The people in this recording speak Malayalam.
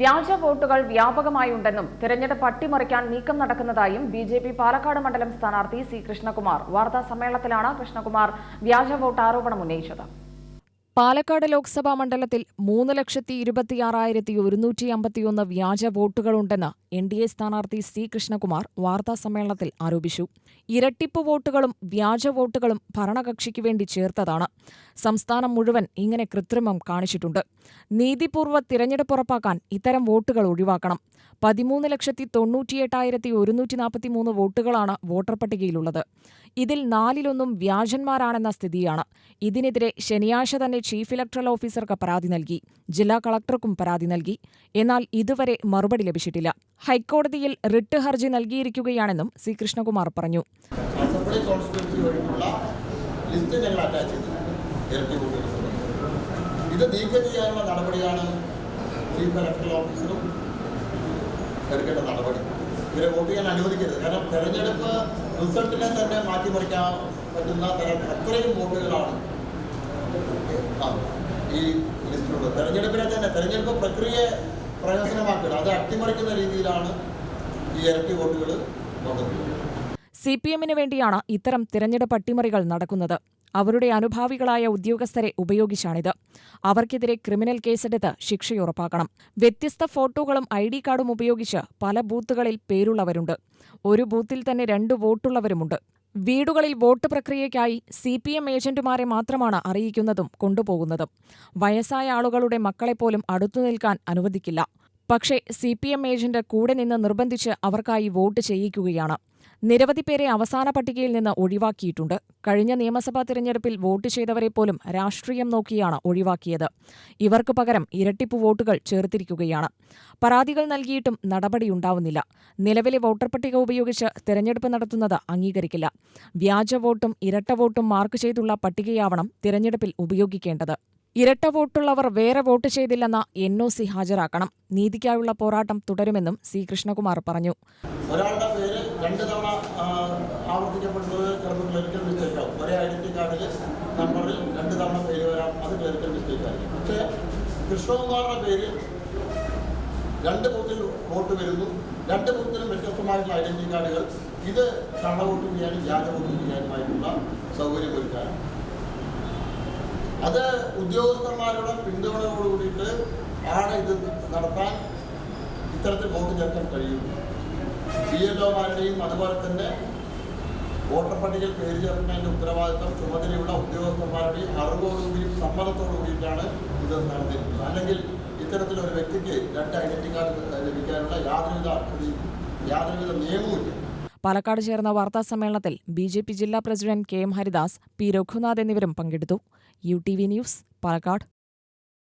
വ്യാജ വോട്ടുകൾ വ്യാപകമായുണ്ടെന്നും തിരഞ്ഞെടുപ്പ് അട്ടിമറിക്കാൻ നീക്കം നടക്കുന്നതായും ബി ജെ പി പാലക്കാട് മണ്ഡലം സ്ഥാനാർത്ഥി സി കൃഷ്ണകുമാർ. വാർത്താ സമ്മേളനത്തിലാണ് കൃഷ്ണകുമാർ വ്യാജ വോട്ട് ആരോപണം ഉന്നയിച്ചത്. പാലക്കാട് ലോക്സഭാ മണ്ഡലത്തിൽ മൂന്ന് ലക്ഷത്തി ഇരുപത്തിയാറായിരത്തി ഒരുന്നൂറ്റി അമ്പത്തിയൊന്ന് വ്യാജ വോട്ടുകളുണ്ടെന്ന് എൻ ഡി എ സ്ഥാനാർത്ഥി സി കൃഷ്ണകുമാർ വാർത്താസമ്മേളനത്തിൽ ആരോപിച്ചു. ഇരട്ടിപ്പ് വോട്ടുകളും വ്യാജ വോട്ടുകളും ഭരണകക്ഷിക്ക് വേണ്ടി ചേർത്തതാണ്. സംസ്ഥാനം മുഴുവൻ ഇങ്ങനെ കൃത്രിമം കാണിച്ചിട്ടുണ്ട്. നീതിപൂർവ തിരഞ്ഞെടുപ്പ് ഉറപ്പാക്കാൻ ഇത്തരം വോട്ടുകൾ ഒഴിവാക്കണം. പതിമൂന്ന് ലക്ഷത്തി തൊണ്ണൂറ്റിയെട്ടായിരത്തി ഒരുന്നൂറ്റി നാൽപ്പത്തിമൂന്ന് വോട്ടുകളാണ് വോട്ടർ പട്ടികയിലുള്ളത്. ഇതിൽ നാലിലൊന്നും വ്യാജന്മാരാണെന്ന സ്ഥിതിയാണ്. ഇതിനെതിരെ ശനിയാഴ്ച തന്നെ ചീഫ് ഇലക്ടറൽ ഓഫീസർക്ക് പരാതി നൽകി. ജില്ലാ കളക്ടർക്കും പരാതി നൽകി. എന്നാൽ ഇതുവരെ മറുപടി ലഭിച്ചിട്ടില്ല. ഹൈക്കോടതിയിൽ റിട്ട് ഹർജി നൽകിയിരിക്കുകയാണെന്നും സി. കൃഷ്ണകുമാർ പറഞ്ഞു. ഇത് നീക്കം ചെയ്യാനുള്ള നടപടിയാണ് ചീഫ് ഓഫീസറും നടപടി. ഇവരെ വോട്ട് ചെയ്യാൻ അനുവദിക്കരുത്. കാരണം തെരഞ്ഞെടുപ്പ് റിസൾട്ടിനെ തന്നെ മാറ്റിമറിക്കാൻ പറ്റുന്ന തരം അത്രയും വോട്ടുകളാണ് ഈ ലിസ്റ്റിലുള്ളത്. തെരഞ്ഞെടുപ്പിനെ തന്നെ തെരഞ്ഞെടുപ്പ് പ്രക്രിയയെ പ്രയോജനമാക്കുക. അത് അട്ടിമറിക്കുന്ന രീതിയിലാണ് ഈ ഇരട്ടി വോട്ടുകൾ വന്നത്. സി പി എമ്മിന് വേണ്ടിയാണ് ഇത്തരം തിരഞ്ഞെടുപ്പ് അട്ടിമറികൾ നടക്കുന്നത്. അവരുടെ അനുഭാവികളായ ഉദ്യോഗസ്ഥരെ ഉപയോഗിച്ചാണിത്. അവർക്കെതിരെ ക്രിമിനൽ കേസെടുത്ത് ശിക്ഷയുറപ്പാക്കണം. വ്യത്യസ്ത ഫോട്ടോകളും ഐ ഡി കാർഡും ഉപയോഗിച്ച് പല ബൂത്തുകളിൽ പേരുള്ളവരുണ്ട്. ഒരു ബൂത്തിൽ തന്നെ രണ്ട് വോട്ടുള്ളവരുമുണ്ട്. വീടുകളിൽ വോട്ട് പ്രക്രിയയ്ക്കായി സി പി എം ഏജന്റുമാരെ മാത്രമാണ് അറിയിക്കുന്നതും കൊണ്ടുപോകുന്നതും. വയസ്സായ ആളുകളുടെ മക്കളെപ്പോലും അടുത്തു നിൽക്കാൻ അനുവദിക്കില്ല. പക്ഷേ സി പി എം ഏജന്റ് കൂടെ നിന്ന് നിർബന്ധിച്ച് അവർക്കായി വോട്ട് ചെയ്യിക്കുകയാണ്. നിരവധി പേരെ അവസാന പട്ടികയിൽ നിന്ന് ഒഴിവാക്കിയിട്ടുണ്ട്. കഴിഞ്ഞ നിയമസഭാ തിരഞ്ഞെടുപ്പിൽ വോട്ട് ചെയ്തവരെ പോലും രാഷ്ട്രീയം നോക്കിയാണ് ഒഴിവാക്കിയത്. ഇവർക്ക് പകരം ഇരട്ടിപ്പ് വോട്ടുകൾ ചേർത്തിരിക്കുകയാണ്. പരാതികൾ നൽകിയിട്ടും നടപടിയുണ്ടാവുന്നില്ല. നിലവിലെ വോട്ടർ പട്ടിക ഉപയോഗിച്ച് തിരഞ്ഞെടുപ്പ് നടത്തുന്നത് അംഗീകരിക്കില്ല. വ്യാജ വോട്ടും ഇരട്ട വോട്ടും മാർക്ക് ചെയ്തുള്ള പട്ടികയാവണം തിരഞ്ഞെടുപ്പിൽ ഉപയോഗിക്കേണ്ടത്. ഇരട്ട വോട്ടുള്ളവർ വേറെ വോട്ട് ചെയ്തില്ലെന്ന എൻ ഒ സി ഹാജരാക്കണം. നീതിക്കായുള്ള പോരാട്ടം തുടരുമെന്നും സി കൃഷ്ണകുമാർ പറഞ്ഞു. രണ്ട് തവണ ആവർത്തിക്കപ്പെടുന്നത് ചിലപ്പോൾ ക്ലറിക്കൽ മിസ്റ്റേക്ക് ആവും. ഒരേ ഐഡന്റി കാർഡിൽ നമ്പറിൽ രണ്ട് തവണ പേര് വരാം അത് ക്ലറിക്കൽ മിസ്റ്റേക്ക് ആയിരിക്കും. പക്ഷേ കൃഷ്ണകുമാറിന്റെ പേര് രണ്ട് ബൂത്തിൽ വോട്ട് വരുന്നു. രണ്ട് ബൂത്തിലും വ്യത്യസ്തമായിട്ടുള്ള ഐഡന്റി കാർഡുകൾ. ഇത് കള്ള വോട്ട് ചെയ്യാനും വ്യാജ വോട്ട് ചെയ്യാനുമായിട്ടുള്ള സൗകര്യം ഒരുക്കാനും. അത് ഉദ്യോഗസ്ഥന്മാരുടെ പിന്തുണയോട് കൂടിയിട്ട് ആണ് ഇത് നടത്താൻ ഇത്തരത്തിൽ വോട്ട് ചേർക്കാൻ കഴിയുള്ളൂ ബി എൽ ഒമാരുടെയും അതുപോലെ തന്നെ വോട്ടർ പട്ടികയിൽ പേര് ചേർക്കുന്നതിന്റെ ഉത്തരവാദിത്വം ചുമതലയുള്ള ഉദ്യോഗസ്ഥന്മാരുടെയും അറിവോടുകൂടിയും സമ്മതത്തോടുകൂടിയിട്ടാണ് ഇത് നടന്നിരിക്കുന്നത്. അല്ലെങ്കിൽ ഇത്തരത്തിലൊരു വ്യക്തിക്ക് രണ്ട് ഐഡന്റി കാർഡ് ലഭിക്കാനുള്ള യാതൊരുവിധ അർഹതയും യാതൊരുവിധ നിയമവുമില്ല പാലക്കാട് ചേർന്ന വാർത്താ സമ്മേളനത്തിൽ ബി ജെ പി ജില്ലാ president K M Haridas P Raghunath എന്നിവരും പങ്കെടുത്തു. U T V news Palakkad.